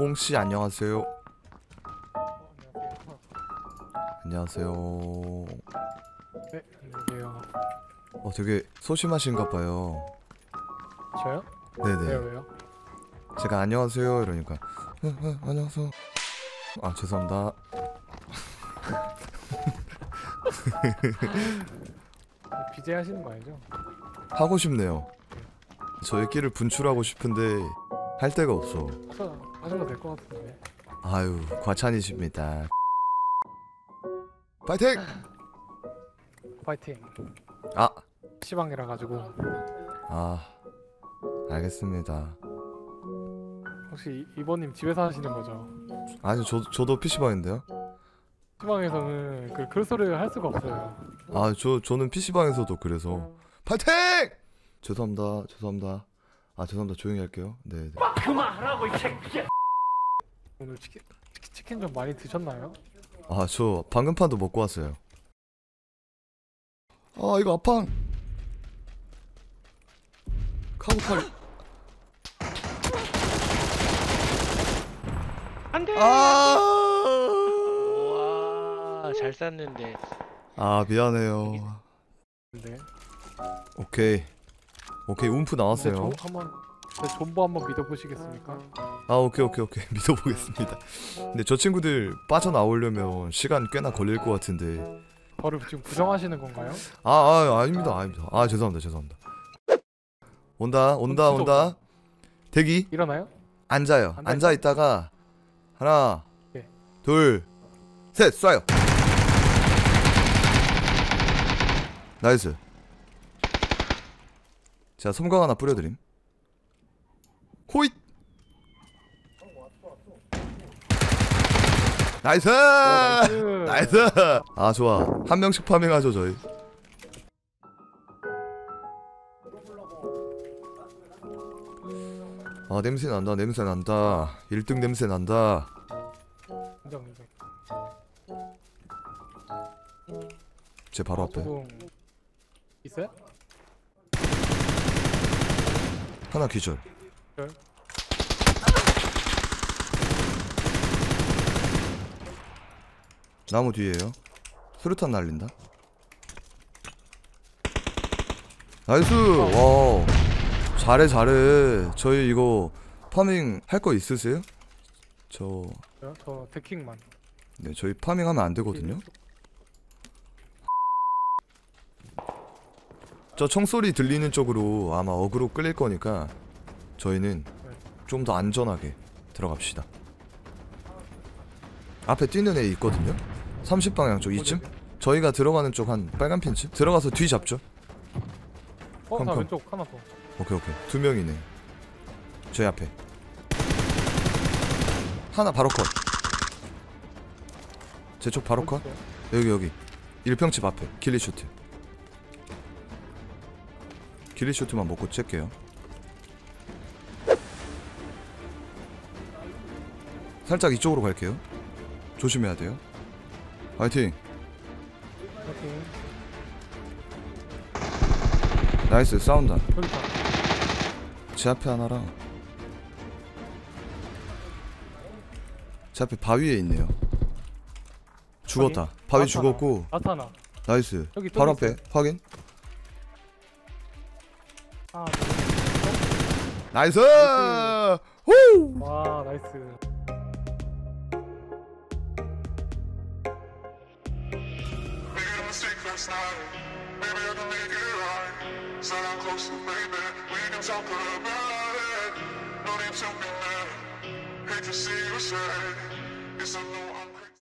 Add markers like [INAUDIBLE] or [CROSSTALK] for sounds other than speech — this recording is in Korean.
홍씨 안녕하세요. 안녕하세요. 네, 안녕하세요. 어 되게 소심하신가 봐요. 저요? 왜요, 네네. 왜요? 제가 안녕하세요 이러니까 어, 어, 안녕하세요. 아 죄송합니다. [LAUGHS] BJ 하시는 거 아니죠? 하고 싶네요. 저의 끼를 분출하고 싶은데 할 데가 없어. 하셔, 하셔도 될것 같은데. 아유 과찬이십니다. 파이팅! 파이팅. 아, 시방이라 가지고 아 알겠습니다. 혹시 이번님 집에서 하시는 거죠? 아니 저 저도 PC방인데요. 시방에서는 그 글소리를 할 수가 없어요. 아 저 저는 PC방에서도 그래서 파이팅! 죄송합니다. 죄송합니다. 아 죄송합니다. 조용히 할게요. 네. 네. 오늘 치킨 치킨, 치킨 좀 많이 드셨나요? 아 저 방금 판도 먹고 왔어요. 아 이거 아팡. 카고팔. 안돼. 아. 와, 잘 쐈는데. 아 미안해요. 근데 오케이. 오케이 움프 나왔어요. 좀 한번 제 존버 한번 믿어보시겠습니까? 아 오케이 오케이 오케이 [LAUGHS] 믿어보겠습니다. 근데 저 친구들 빠져나오려면 시간 꽤나 걸릴 것 같은데. 저를 지금 부정하시는 건가요? 아, 아 아닙니다 아닙니다. 아 죄송합니다 죄송합니다. 온다 온다 그럼 온다. 대기. 일어나요? 앉아요. 앉아 앉아 있다가 하나, 예. 둘, 셋 쏴요. 나이스. 제가 섬광 하나 뿌려드림. 호잇. 나이스. 오, 나이스. 나이스. 아 좋아. 한 명씩 파밍하죠 저희. 아 냄새 난다 냄새 난다 1등 냄새 난다 인정 인정. 제 바로 앞에 소동 있어요? 하나 기절. 나무 뒤에요 수류탄 날린다 나이스 와 잘해 잘해 저희 이거 파밍 할 거 있으세요? 저? 저 데킹만. 네, 저희 파밍하면 안 되거든요. 저 총소리 들리는 쪽으로 아마 어그로 끌릴 거니까 저희는 좀 더 안전하게 들어갑시다. 앞에 뛰는 애 있거든요. 30방향 쪽 이쯤? 저희가 들어가는 쪽 한 빨간 핀쯤? 들어가서 뒤 잡죠. 어, 컴, 나 컴. 왼쪽 하나 더. 오케이 오케이 두 명이네. 저희 앞에 하나 바로 컷. 제 쪽 바로 컷. 여기 여기 일평집 앞에 길리슈트 길리슈트만 먹고 찰게요. 살짝 이쪽으로 갈게요. 조심해야 돼요. 화이팅! 오케이. 나이스 싸운다 있다. 제 앞에 하나랑 제 앞에 바위에 있네요. 죽었다. 바위 나타나. 죽었고. 나타나. 나이스. 여기 또 바로. 앞에. 확인 아, 나이스 나이스. 후! 와, 나이스. Made a mistake last night. Maybe I can make it right. Said I'm close to baby. We can talk about it. No need to be mad. Hate to see you say it's a no. I'm